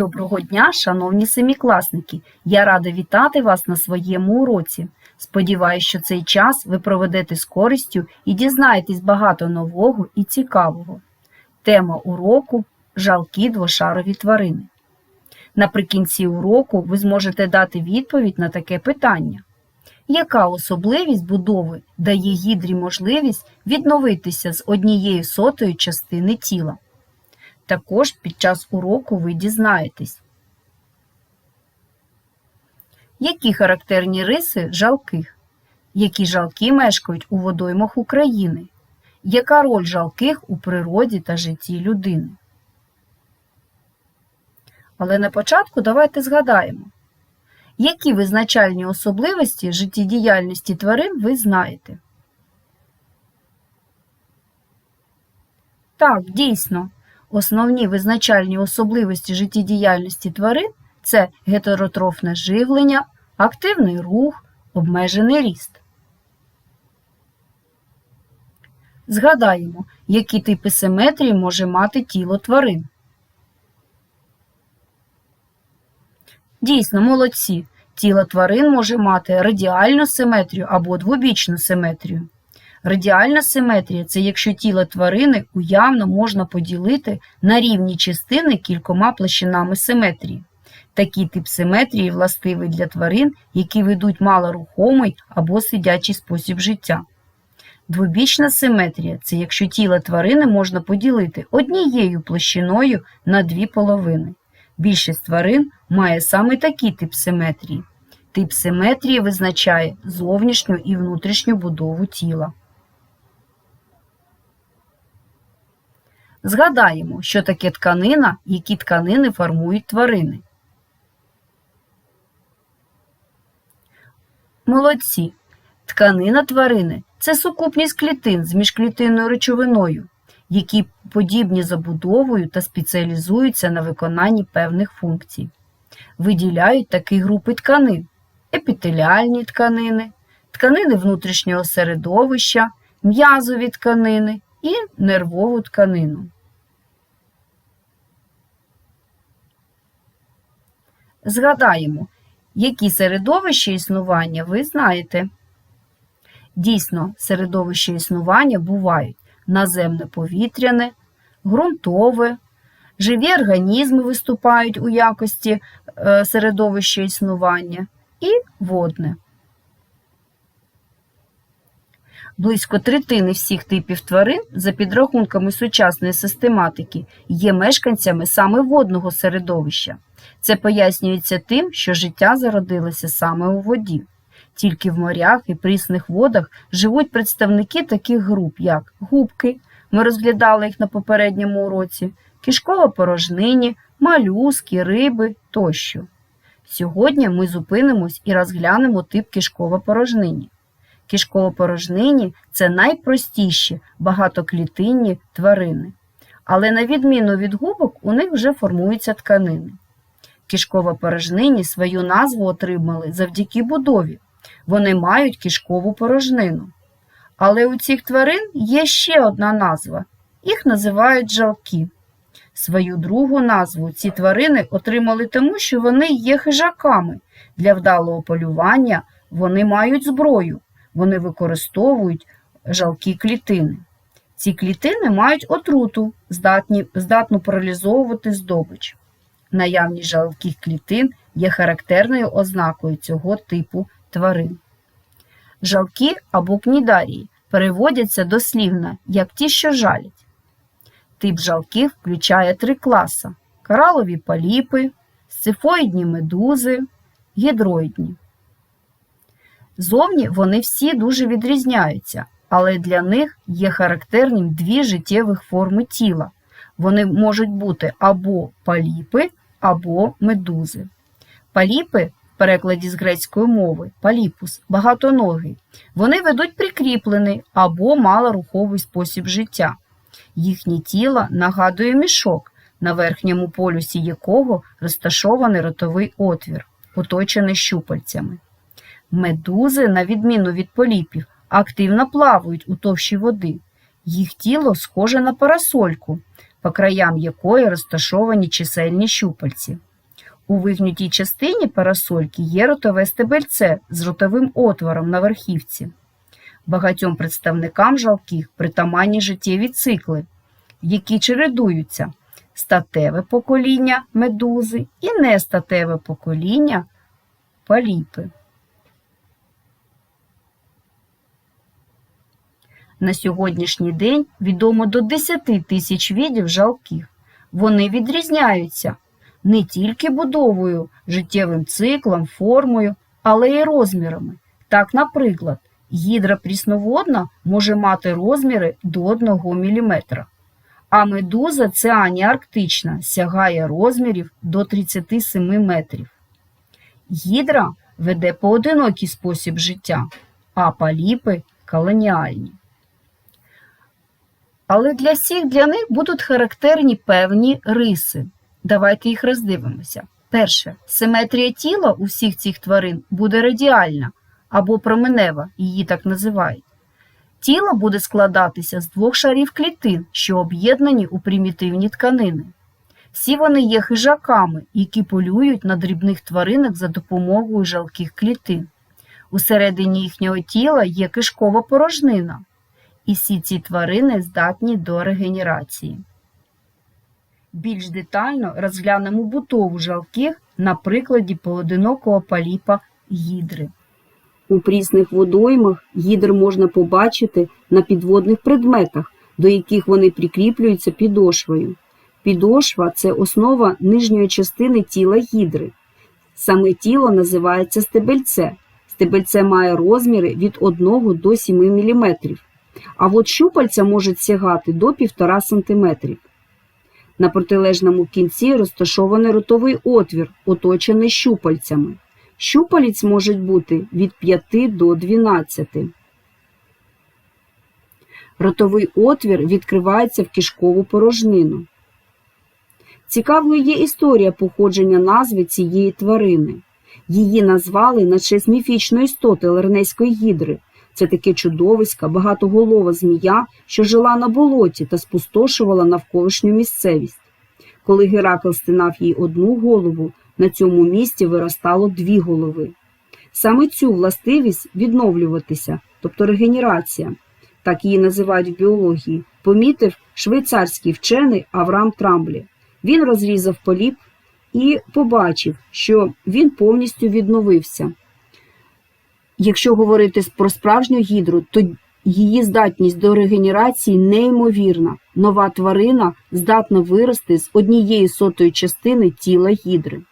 Доброго дня, шановні семікласники! Я рада вітати вас на своєму уроці. Сподіваюсь, що цей час ви проведете з користю і дізнаєтесь багато нового і цікавого. Тема уроку жалкі двошарові тварини. Наприкінці уроку ви зможете дати відповідь на таке питання. Яка особливість будови дає гідрі можливість відновитися з однієї сотої частини тіла? Також під час уроку ви дізнаєтесь, які характерні риси жалких, які жалки мешкають у водоймах України, яка роль жалких у природі та житті людини. Але на початку давайте згадаємо, які визначальні особливості життєдіяльності тварин ви знаєте. Так, дійсно. Основні визначальні особливості життєдіяльності тварин це гетеротрофне живлення, активний рух, обмежений ріст. Згадаємо, які типи симетрії може мати тіло тварин. Дійсно, молодці. Тіло тварин може мати радіальну симетрію або двобічну симетрію. Радіальна симетрія це якщо тіло тварини уявно можна поділити на рівні частини кількома площинами симетрії. Такий тип симетрії властивий для тварин, які ведуть малорухомий або сидячий спосіб життя. Двобічна симетрія це якщо тіло тварини можна поділити однією площиною на дві половини. Більшість тварин має саме такий тип симетрії. Тип симетрії визначає зовнішню і внутрішню будову тіла. Згадаємо, що таке тканина, які тканини формують тварини. Молодці. Тканина тварини це сукупність клітин з міжклітинною речовиною, які подібні забудовою та спеціалізуються на виконанні певних функцій. Виділяють такі групи тканин: епітеліальні тканини, тканини внутрішнього середовища, м'язові тканини і нервову тканину. Згадаємо, які середовища існування ви знаєте. Дійсно, середовища існування бувають наземне повітряне, ґрунтове, живі організми виступають у якості е, середовища існування і водне. Близько третини всіх типів тварин, за підрахунками сучасної систематики, є мешканцями саме водного середовища. Це пояснюється тим, що життя зародилося саме у воді. Тільки в морях і прісних водах живуть представники таких груп, як губки, ми розглядали їх на попередньому уроці, кишково порожнині, малюски, риби тощо. Сьогодні ми зупинимось і розглянемо тип кишково порожнині. Кишково-порожнині це найпростіші багатоклітинні тварини. Але на відміну від губок, у них вже формуються тканини. Кишково-порожнині свою назву отримали завдяки будові. Вони мають кишкову порожнину. Але у цих тварин є ще одна назва. Їх називають жалки. Свою другу назву ці тварини отримали тому, що вони є хижаками. Для вдалого полювання вони мають зброю вони використовують жалкі клітини. Ці клітини мають отруту, здатні, здатну паралізовувати здобич. Наявність жалких клітин є характерною ознакою цього типу тварин. Жалки або кнідарії переводяться дослівно як ті, що жалять. Тип жалків включає три класи: коралові поліпи, сцифоїдні медузи, гідроїдні. Зовні вони всі дуже відрізняються, але для них є характерним дві життєвих форми тіла. Вони можуть бути або паліпи, або медузи. Паліпи, в перекладі з грецької мови, паліпус, багатоногий, вони ведуть прикріплений або малоруховий спосіб життя. Їхнє тіло нагадує мішок, на верхньому полюсі якого розташований ротовий отвір, оточений щупальцями. Медузи, на відміну від поліпів, активно плавають у товщі води. Їх тіло схоже на парасольку, по краям якої розташовані чисельні щупальці. У вигнутій частині парасольки є ротове стебельце з ротовим отвором на верхівці. Багатьом представникам жалких притаманні життєві цикли, які чередуються статеве покоління медузи і нестатеве покоління поліпи. На сьогоднішній день відомо до 10 тисяч видів жалких. Вони відрізняються не тільки будовою, життєвим циклом, формою, але й розмірами. Так, наприклад, гідра прісноводна може мати розміри до 1 мм, а медуза циані-арктична сягає розмірів до 37 метрів. Гідра веде поодинокий спосіб життя, а поліпи – колоніальні. Але для всіх для них будуть характерні певні риси. Давайте їх роздивимося. Перше, симетрія тіла у всіх цих тварин буде радіальна або променева, її так називають. Тіло буде складатися з двох шарів клітин, що об'єднані у примітивні тканини. Всі вони є хижаками, які полюють на дрібних тваринок за допомогою жалких клітин. Усередині їхнього тіла є кишкова порожнина, і всі ці тварини здатні до регенерації. Більш детально розглянемо будову жалких на прикладі поодинокого поліпа гідри. У прісних водоймах гідр можна побачити на підводних предметах, до яких вони прикріплюються підошвою. Підошва це основа нижньої частини тіла гідри. Саме тіло називається стебельце. Стебельце має розміри від 1 до 7 мм, а от щупальця можуть сягати до 1,5 см. На протилежному кінці розташований ротовий отвір, оточений щупальцями. Щупалець можуть бути від 5 до 12. Ротовий отвір відкривається в кишкову порожнину. Цікавою є історія походження назви цієї тварини. Її назвали на честь міфічної істоти Лернейської гідри. Це таке чудовиська, багатоголова змія, що жила на болоті та спустошувала навколишню місцевість. Коли Геракл стинав їй одну голову, на цьому місці виростало дві голови. Саме цю властивість відновлюватися, тобто регенерація, так її називають в біології, помітив швейцарський вчений Авраам Трамблі. Він розрізав поліп і побачив, що він повністю відновився. Якщо говорити про справжню гідру, то її здатність до регенерації неймовірна. Нова тварина здатна вирости з однієї сотої частини тіла гідри.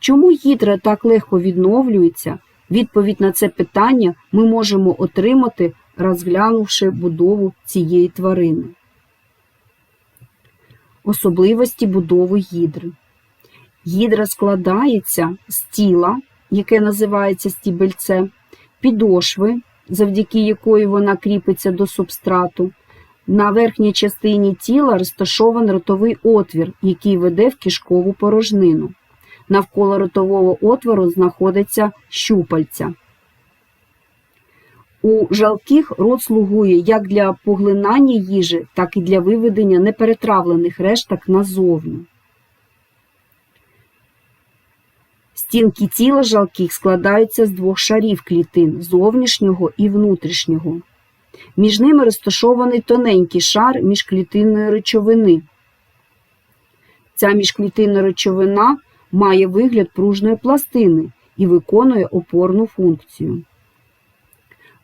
Чому гідра так легко відновлюється? Відповідь на це питання ми можемо отримати, розглянувши будову цієї тварини. Особливості будови гідри. Гідра складається з тіла, яке називається стібельце, підошви, завдяки якої вона кріпиться до субстрату. На верхній частині тіла розташований ротовий отвір, який веде в кишкову порожнину. Навколо ротового отвору знаходиться щупальця. У жалких рот слугує як для поглинання їжі, так і для виведення неперетравлених решток назовні. Стінки тіла жалких складаються з двох шарів клітин зовнішнього і внутрішнього. Між ними розташований тоненький шар міжклітинної речовини. Ця міжклітинна речовина має вигляд пружної пластини і виконує опорну функцію.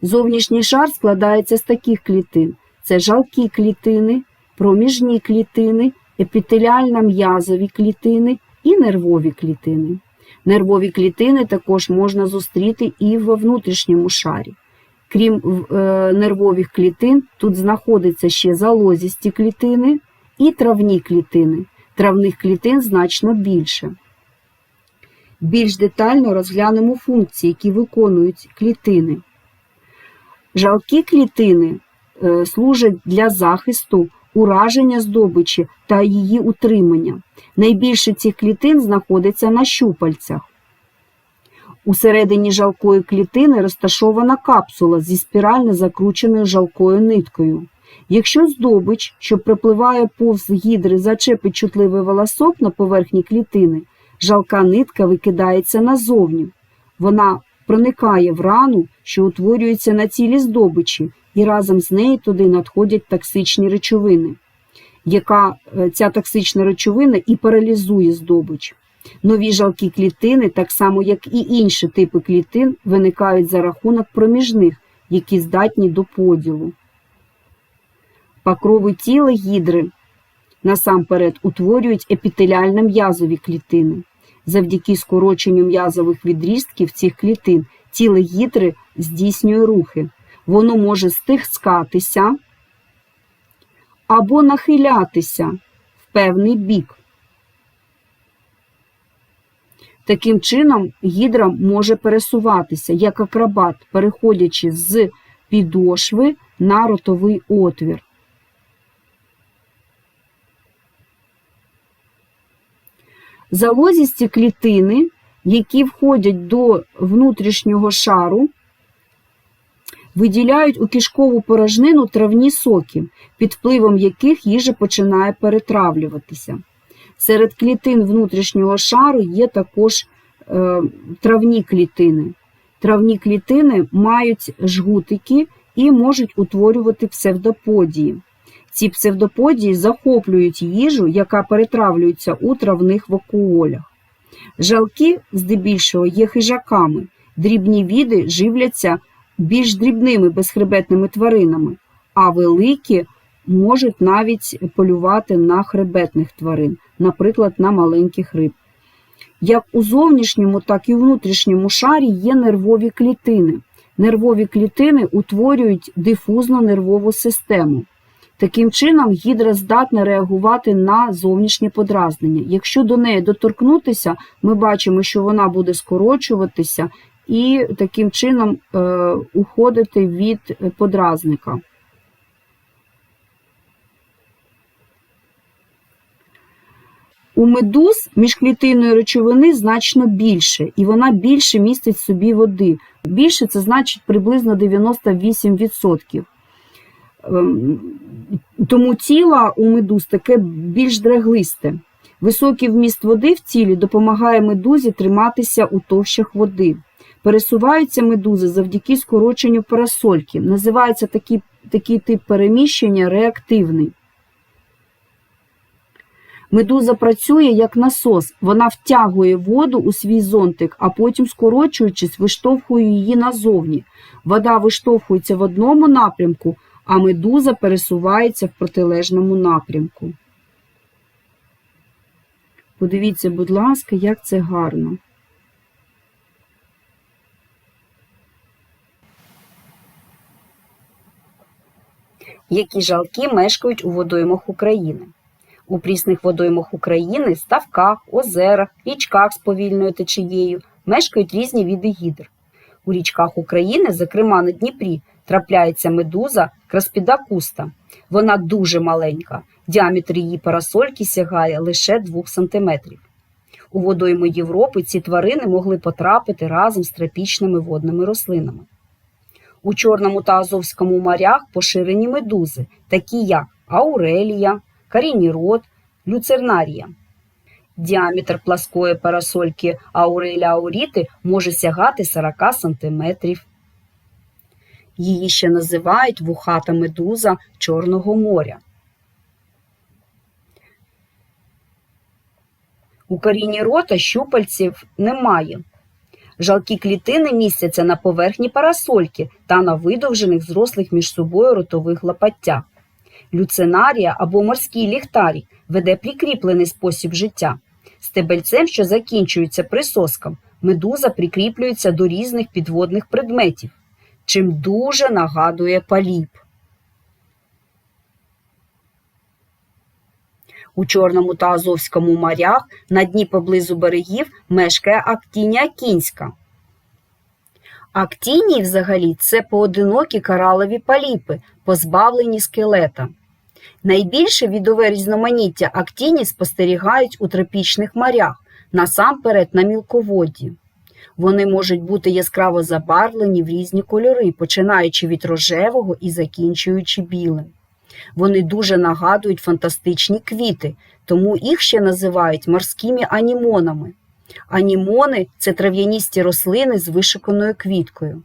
Зовнішній шар складається з таких клітин: це жалкі клітини, проміжні клітини, епітеліально м'язові клітини і нервові клітини. Нервові клітини також можна зустріти і в внутрішньому шарі. Крім е, нервових клітин, тут знаходяться ще залозісті клітини і травні клітини. Травних клітин значно більше. Більш детально розглянемо функції, які виконують клітини. Жалкі клітини е, служать для захисту, ураження здобичі та її утримання. Найбільше цих клітин знаходиться на щупальцях. Усередині жалкої клітини розташована капсула зі спірально закрученою жалкою ниткою. Якщо здобич, що припливає повз гідри, зачепить чутливий волосок на поверхні клітини, жалка нитка викидається назовні. Вона проникає в рану, що утворюється на цілі здобичі, і разом з нею туди надходять токсичні речовини, яка е, ця токсична речовина і паралізує здобич. Нові жалкі клітини, так само як і інші типи клітин, виникають за рахунок проміжних, які здатні до поділу. Покрови тіла гідри насамперед утворюють епітеліально-м'язові клітини. Завдяки скороченню м'язових відрістків цих клітин тіло гідри здійснює рухи. Воно може стискатися або нахилятися в певний бік. Таким чином, гідра може пересуватися як акробат, переходячи з підошви на ротовий отвір. Залозісті клітини, які входять до внутрішнього шару, виділяють у кишкову порожнину травні соки, під впливом яких їжа починає перетравлюватися. Серед клітин внутрішнього шару є також е, травні клітини. Травні клітини мають жгутики і можуть утворювати псевдоподії. Ці псевдоподії захоплюють їжу, яка перетравлюється у травних вакуолях. Жалки, здебільшого, є хижаками. Дрібні віди живляться більш дрібними безхребетними тваринами, а великі можуть навіть полювати на хребетних тварин, наприклад, на маленьких риб. Як у зовнішньому, так і у внутрішньому шарі є нервові клітини. Нервові клітини утворюють дифузну нервову систему. Таким чином, гідра здатна реагувати на зовнішнє подразнення. Якщо до неї доторкнутися, ми бачимо, що вона буде скорочуватися і таким чином е, уходити від подразника. У медуз міжклітинної речовини значно більше, і вона більше містить собі води. Більше це значить приблизно 98%. Ем, Тому тіло у медуз таке більш драглисте. Високий вміст води в тілі допомагає медузі триматися у товщах води. Пересуваються медузи завдяки скороченню парасольки. Називається такий, такий тип переміщення реактивний. Медуза працює як насос, вона втягує воду у свій зонтик, а потім, скорочуючись, виштовхує її назовні. Вода виштовхується в одному напрямку, а медуза пересувається в протилежному напрямку. Подивіться, будь ласка, як це гарно. Які жалки мешкають у водоймах України? У прісних водоймах України, ставках, озерах, річках з повільною течією мешкають різні види гідр. У річках України, зокрема на Дніпрі, трапляється медуза краспідакуста. Вона дуже маленька, діаметр її парасольки сягає лише 2 см. У водойми Європи ці тварини могли потрапити разом з тропічними водними рослинами. У Чорному та Азовському морях поширені медузи, такі як аурелія, карінірод, люцернарія. Діаметр пласкої парасольки Ауреля ауріти може сягати 40 см. Її ще називають вухата медуза Чорного моря. У корінні рота щупальців немає. Жалкі клітини містяться на поверхні парасольки та на видовжених зрослих між собою ротових лопаттях. Люцинарія або морський ліхтарій веде прикріплений спосіб життя. Стебельцем, що закінчується присоском, медуза прикріплюється до різних підводних предметів, чим дуже нагадує поліп. У Чорному та Азовському морях на дні поблизу берегів мешкає актінія кінська. Актінії взагалі це поодинокі коралові поліпи, позбавлені скелета. Найбільше відове різноманіття актіній спостерігають у тропічних морях, насамперед на мілководді. Вони можуть бути яскраво забарвлені в різні кольори, починаючи від рожевого і закінчуючи білим. Вони дуже нагадують фантастичні квіти, тому їх ще називають морськими анімонами. Анімони це трав'яністі рослини з вишиканою квіткою.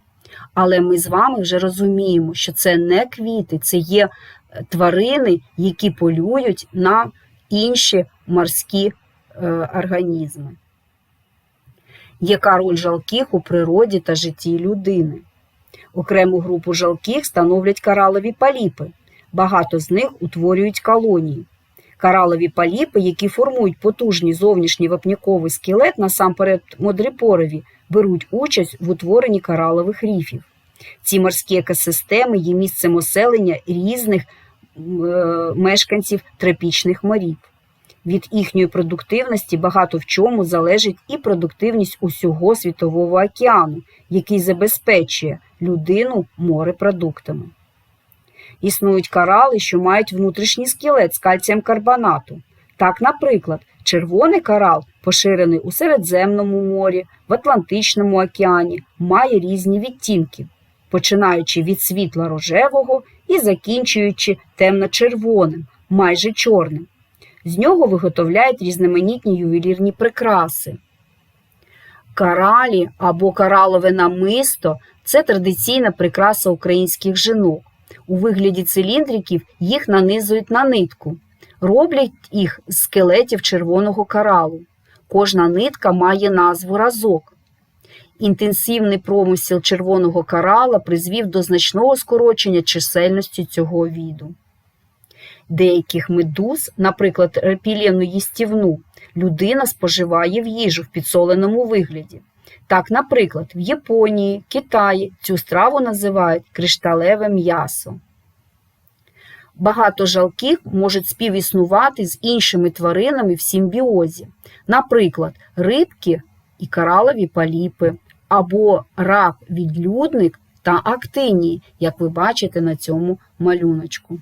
Але ми з вами вже розуміємо, що це не квіти, це є е, тварини, які полюють на інші морські е, організми. Яка роль жалких у природі та житті людини? Окрему групу жалких становлять коралові поліпи. Багато з них утворюють колонії. Коралові поліпи, які формують потужний зовнішній вапняковий скелет, насамперед модріпорові, беруть участь в утворенні коралових ріфів. Ці морські екосистеми є місцем оселення різних е, мешканців тропічних морів. Від їхньої продуктивності багато в чому залежить і продуктивність усього світового океану, який забезпечує людину морепродуктами. Існують корали, що мають внутрішній скелет з кальцієм карбонату. Так, наприклад, червоний корал, поширений у Середземному морі, в Атлантичному океані, має різні відтінки, починаючи від світло-рожевого і закінчуючи темно-червоним, майже чорним. З нього виготовляють різноманітні ювелірні прикраси. Каралі або коралове намисто це традиційна прикраса українських жінок. У вигляді циліндриків їх нанизують на нитку. Роблять їх з скелетів червоного коралу. Кожна нитка має назву разок. Інтенсивний промисел червоного корала призвів до значного скорочення чисельності цього віду. Деяких медуз, наприклад, репілену їстівну, людина споживає в їжу в підсоленому вигляді. Так, наприклад, в Японії, Китаї цю страву називають кришталеве м'ясо. Багато жалких можуть співіснувати з іншими тваринами в симбіозі, наприклад, рибки і коралові поліпи, або рак відлюдник та актинії, як ви бачите на цьому малюночку.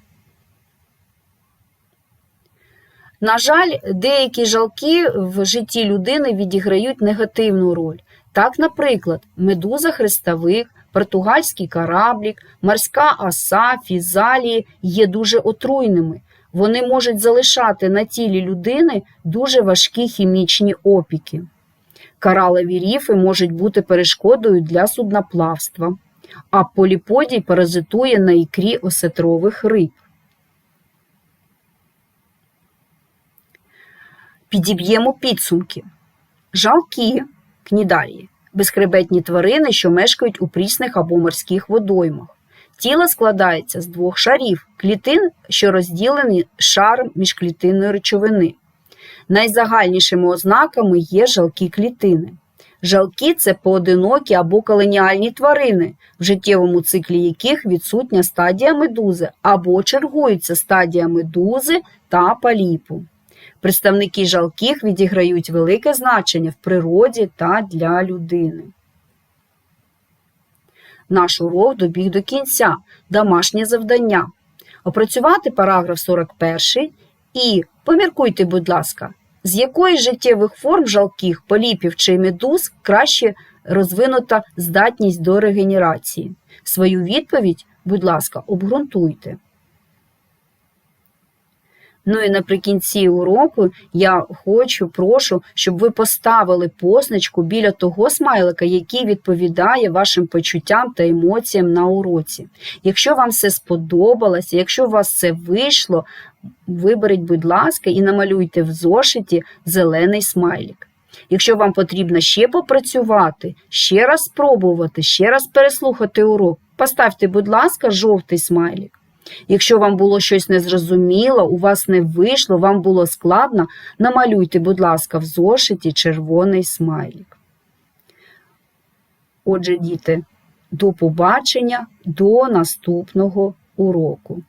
На жаль, деякі жалки в житті людини відіграють негативну роль. Так, наприклад, медуза хрестовик, португальський кораблік, морська оса, фізалії є дуже отруйними. Вони можуть залишати на тілі людини дуже важкі хімічні опіки. Коралові ріфи можуть бути перешкодою для судноплавства, а поліподій паразитує на ікрі осетрових риб. Підіб'ємо підсумки. Жалкі кнідалії безхребетні тварини, що мешкають у прісних або морських водоймах. Тіло складається з двох шарів клітин, що розділені шаром міжклітинної речовини. Найзагальнішими ознаками є жалкі клітини. Жалки це поодинокі або колоніальні тварини, в життєвому циклі яких відсутня стадія медузи або чергуються стадія медузи та поліпу. Представники жалких відіграють велике значення в природі та для людини. Наш урок добіг до кінця. Домашнє завдання. Опрацювати параграф 41 і поміркуйте, будь ласка, з якої життєвих форм жалких, поліпів чи медуз краще розвинута здатність до регенерації. Свою відповідь, будь ласка, обґрунтуйте. Ну і наприкінці уроку я хочу, прошу, щоб ви поставили позначку біля того смайлика, який відповідає вашим почуттям та емоціям на уроці. Якщо вам все сподобалося, якщо у вас це вийшло, виберіть, будь ласка, і намалюйте в зошиті зелений смайлик. Якщо вам потрібно ще попрацювати, ще раз спробувати, ще раз переслухати урок, поставте, будь ласка, жовтий смайлик. Якщо вам було щось незрозуміло, у вас не вийшло, вам було складно, намалюйте, будь ласка, в зошиті червоний смайлик. Отже, діти, до побачення, до наступного уроку.